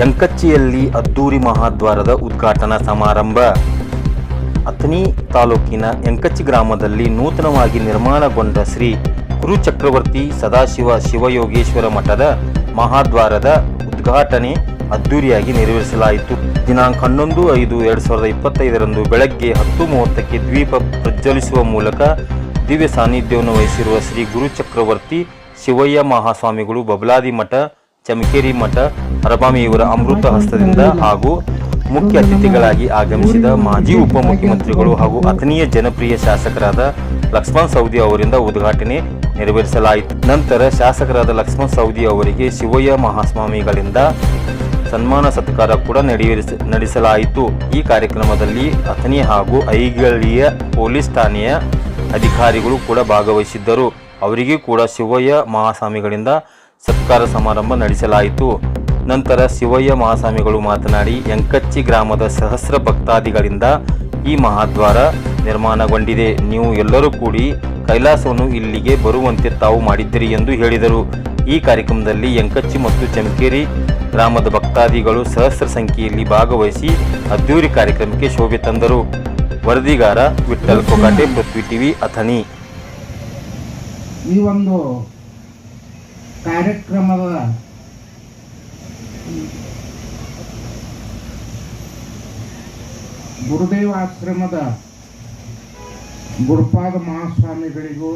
ಯಂಕಚ್ಚಿಯಲ್ಲಿ ಅದ್ದೂರಿ ಮಹಾದ್ವಾರದ ಉದ್ಘಾಟನಾ ಸಮಾರಂಭ. ಅಥಣಿ ತಾಲೂಕಿನ ಯಂಕಚ್ಚಿ ಗ್ರಾಮದಲ್ಲಿ ನೂತನವಾಗಿ ನಿರ್ಮಾಣಗೊಂಡ ಶ್ರೀ ಗುರು ಚಕ್ರವರ್ತಿ ಸದಾಶಿವ ಶಿವಯೋಗೇಶ್ವರ ಮಠದ ಮಹಾದ್ವಾರದ ಉದ್ಘಾಟನೆ ಅದ್ದೂರಿಯಾಗಿ ನೆರವೇರಿಸಲಾಯಿತು. ದಿನಾಂಕ ಹನ್ನೊಂದು ಐದು ಎರಡು ಸಾವಿರದ ಇಪ್ಪತ್ತೈದರಂದು ಬೆಳಗ್ಗೆ ಹತ್ತು ಮೂವತ್ತಕ್ಕೆ ದ್ವೀಪ ಪ್ರಜ್ವಲಿಸುವ ಮೂಲಕ ದಿವ್ಯ ಸಾನ್ನಿಧ್ಯವನ್ನು ವಹಿಸಿರುವ ಶ್ರೀ ಗುರುಚಕ್ರವರ್ತಿ ಶಿವಯ್ಯ ಮಹಾಸ್ವಾಮಿಗಳು ಬಬಲಾದಿ ಮಠ ಚಮಕೇರಿ ಮಠ ರಬಾಮಿ ಅಮೃತ ಹಸ್ತದಿಂದ ಹಾಗೂ ಮುಖ್ಯ ಅತಿಥಿಗಳಾಗಿ ಆಗಮಿಸಿದ ಮಾಜಿ ಉಪಮುಖ್ಯಮಂತ್ರಿಗಳು ಹಾಗೂ ಅತನೀಯ ಜನಪ್ರಿಯ ಶಾಸಕರಾದ ಲಕ್ಷ್ಮಣ್ ಸೌದಿ ಅವರಿಂದ ಉದ್ಘಾಟನೆ ನೆರವೇರಿಸಲಾಯಿತು. ನಂತರ ಶಾಸಕರಾದ ಲಕ್ಷ್ಮಣ್ ಸೌದಿ ಅವರಿಗೆ ಶಿವಯ್ಯ ಮಹಾಸ್ವಾಮಿಗಳಿಂದ ಸನ್ಮಾನ ಸತ್ಕಾರ ಕೂಡ ನಡೆಯಿರಿಸ ನಡೆಸಲಾಯಿತು. ಈ ಕಾರ್ಯಕ್ರಮದಲ್ಲಿ ಅಥನಿ ಹಾಗೂ ಐಗಳಿಯ ಪೊಲೀಸ್ ಠಾಣೆಯ ಅಧಿಕಾರಿಗಳು ಕೂಡ ಭಾಗವಹಿಸಿದ್ದರು. ಅವರಿಗೂ ಕೂಡ ಶಿವಯ್ಯ ಮಹಾಸ್ವಾಮಿಗಳಿಂದ ಸತ್ಕಾರ ಸಮಾರಂಭ ನಡೆಸಲಾಯಿತು. ನಂತರ ಶಿವಯ್ಯ ಮಹಾಸ್ವಾಮಿಗಳು ಮಾತನಾಡಿ ಯಂಕಚ್ಚಿ ಗ್ರಾಮದ ಸಹಸ್ರ ಭಕ್ತಾದಿಗಳಿಂದ ಈ ಮಹಾದ್ವಾರ ನಿರ್ಮಾಣಗೊಂಡಿದೆ. ನೀವು ಎಲ್ಲರೂ ಕೂಡಿ ಕೈಲಾಸವನ್ನು ಇಲ್ಲಿಗೆ ಬರುವಂತೆ ತಾವು ಮಾಡಿದ್ದೀರಿ ಎಂದು ಹೇಳಿದರು. ಈ ಕಾರ್ಯಕ್ರಮದಲ್ಲಿ ಯಂಕಚ್ಚಿ ಮತ್ತು ಚಮಕೇರಿ ಗ್ರಾಮದ ಭಕ್ತಾದಿಗಳು ಸಹಸ್ರ ಸಂಖ್ಯೆಯಲ್ಲಿ ಭಾಗವಹಿಸಿ ಅದ್ದೂರಿ ಕಾರ್ಯಕ್ರಮಕ್ಕೆ ಶೋಭೆ ತಂದರು. ವರದಿಗಾರ ವಿಠಲ್ ಕೊಕಾಟೆ ಪೃಥ್ವಿ ಟಿವಿ, ಅಥಣಿ. ಈ ಒಂದು ಕಾರ್ಯಕ್ರಮದ ಗುರುದೇವಾಶ್ರಮದ ಗುರುಪಾದ ಮಹಾಸ್ವಾಮಿಗಳಿಗೂ,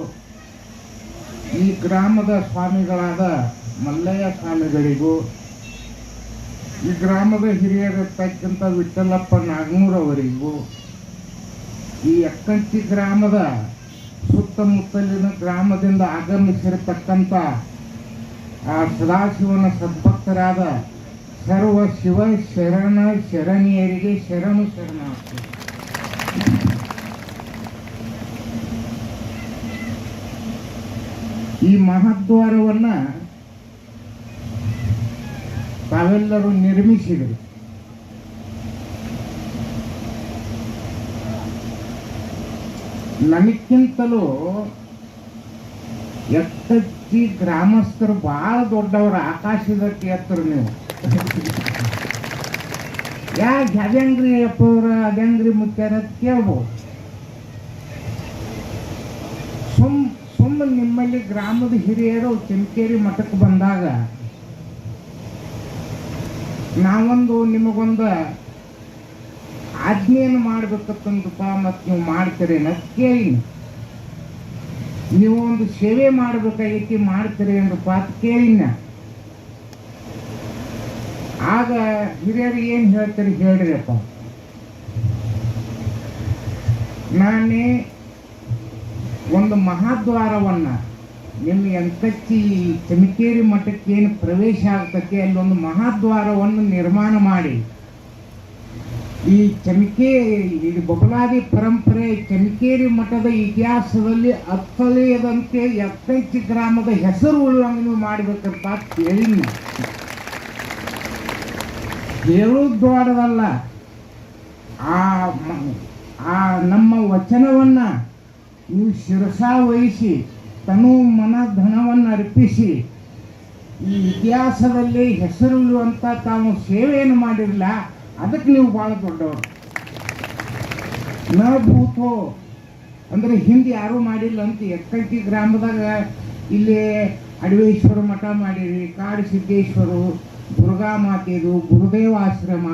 ಈ ಗ್ರಾಮದ ಸ್ವಾಮಿಗಳಾದ ಮಲ್ಲಯ್ಯ ಸ್ವಾಮಿಗಳಿಗೂ, ಈ ಗ್ರಾಮದ ಹಿರಿಯರಿರ್ತಕ್ಕಂಥ ವಿಠಲಪ್ಪ ನಾಗನೂರವರಿಗೂ, ಈ ಅಕ್ಕಂಚಿ ಗ್ರಾಮದ ಸುತ್ತಮುತ್ತಲಿನ ಗ್ರಾಮದಿಂದ ಆಗಮಿಸಿರತಕ್ಕಂಥ ಆ ಸದಾಶಿವನ ಸದ್ಭಕ್ತರಾದ ಸರ್ವ ಶಿವ ಶರಣ ಶರಣಿಯರಿಗೆ ಶರಣು ಶರಣ ಈ ಮಹಾದ್ವಾರವನ್ನ ತಾವೆಲ್ಲರೂ ನಿರ್ಮಿಸಿದರು. ನನಕ್ಕಿಂತಲೂ ಎತ್ತಚ್ಚಿ ಗ್ರಾಮಸ್ಥರು ಬಹಳ ದೊಡ್ಡವರು, ಆಕಾಶದಕ್ಕೆ ಎತ್ತರು ನೀವು. ಯಾಕೆ ಅದಂಗ್ರಿ ಅಪ್ಪವ್ರ ಅದಂಗ್ರಿ ಮುತ್ಯಾರ ಅಂತ ಕೇಳ್ಬೋದು. ಸುಮ್ ಸುಮ್ಮ ನಿಮ್ಮಲ್ಲಿ ಗ್ರಾಮದ ಹಿರಿಯರು ಚಿಮಕೇರಿ ಮಠಕ್ಕೆ ಬಂದಾಗ ನಾವೊಂದು, ನಿಮಗೊಂದು ಆಜ್ಞೆಯನ್ನು ಮಾಡ್ಬೇಕತ್ತಂದಪ್ಪ ಮತ್ತು ನೀವು ಮಾಡ್ತೀರಿ ಅನ್ನೋದು ಕೇಳಿ. ನೀವು ಒಂದು ಸೇವೆ ಮಾಡಬೇಕಾಗಿತ್ತು ಮಾಡ್ತೀರಿ ಎಂದು ಪಾತ್ ಕೇಳಿನ ಆಗ ಹಿರಿಯರು ಏನು ಹೇಳ್ತೀರಿ ಹೇಳ್ರಿಯಪ್ಪ. ನಾನೇ ಒಂದು ಮಹಾದ್ವಾರವನ್ನ ನಿಮ್ಮ ಎಂಕಚ್ಚಿ ಚಮಕೇರಿ ಮಠಕ್ಕೆ ಏನು ಪ್ರವೇಶ ಆಗ್ತಕ್ಕೆ ಅಲ್ಲೊಂದು ಮಹಾದ್ವಾರವನ್ನು ನಿರ್ಮಾಣ ಮಾಡಿ. ಈ ಚಮಕೇ ಇದು ಬಬಲಾದಿ ಪರಂಪರೆ ಚಮಕೇರಿ ಮಠದ ಇತಿಹಾಸದಲ್ಲಿ ಅತ್ತಲೆಯದಂತೆ ಎತ್ತೈಚಿ ಗ್ರಾಮದ ಹೆಸರು ಉಲ್ಲಂಘನೆ ಮಾಡಬೇಕಂತ ಕೇಳಿ ಅಂತ ಹೇಳಿನ ಹೇಳೋದು ದೊಡ್ಡದಲ್ಲ ಆ ಆ ನಮ್ಮ ವಚನವನ್ನ ನೀವು ಶಿರಸಾ ವಹಿಸಿ, ತನು ಮನ ಧನವನ್ನು ಅರ್ಪಿಸಿ, ಈ ಇತಿಹಾಸದಲ್ಲಿ ಹೆಸರು ಉಳಿಯುವಂಥ ತಾವು ಸೇವೆಯನ್ನು ಮಾಡಿರಲಿಲ್ಲ ಅದಕ್ಕೆ ನೀವು ಭಾಳ ದೊಡ್ಡವರು. ನ ಭೂತೋ. ಅಂದ್ರೆ ಹಿಂದೆ ಯಾರೂ ಮಾಡಿಲ್ಲ ಅಂತ ಎಕ್ಕಿ ಗ್ರಾಮದಾಗ ಇಲ್ಲಿ ಅಡವೇಶ್ವರ ಮಠ ಮಾಡಿರಿ, ಕಾಡು ಸಿದ್ದೇಶ್ವರು, ದುರ್ಗಾ ಮಾತೆದು, ಗುರುದೇವ ಆಶ್ರಮ,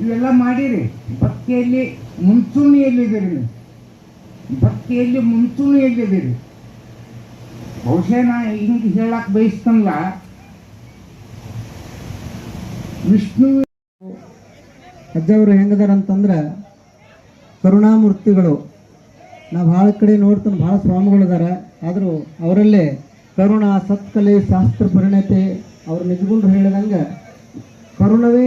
ಇವೆಲ್ಲ ಮಾಡಿರಿ. ಭಕ್ತಿಯಲ್ಲಿ ಮುಂಚೂಣಿಯಲ್ಲಿದ್ದೀರಿ ನೀವು. ಭಕ್ತಿಯಲ್ಲಿ ಮುಂಚೂಣಿಯಲ್ಲಿದ್ದೀರಿ. ಬಹುಶಃ ನಾ ಹಿಂಗೆ ಹೇಳಕ್ಕೆ ಬಯಸ್ತಲ್ಲ ವಿಷ್ಣು ಅಜ್ಜವರು ಹೆಂಗದಾರ ಅಂತಂದ್ರೆ ಕರುಣಾಮೂರ್ತಿಗಳು. ನಾ ಭಾಳ ಕಡೆ ನೋಡ್ತಾನೆ ಭಾಳ ಸ್ವಾಮಿಗಳು ಇದಾರೆ ಆದರೂ ಅವರಲ್ಲೇ ಕರುಣ ಸತ್ಕಲೆ ಶಾಸ್ತ್ರ ಪರಿಣತೆ ಅವ್ರು ನಿಜಗುಂಡ್ರು ಹೇಳಿದಂಗೆ ಕರುಣವೇ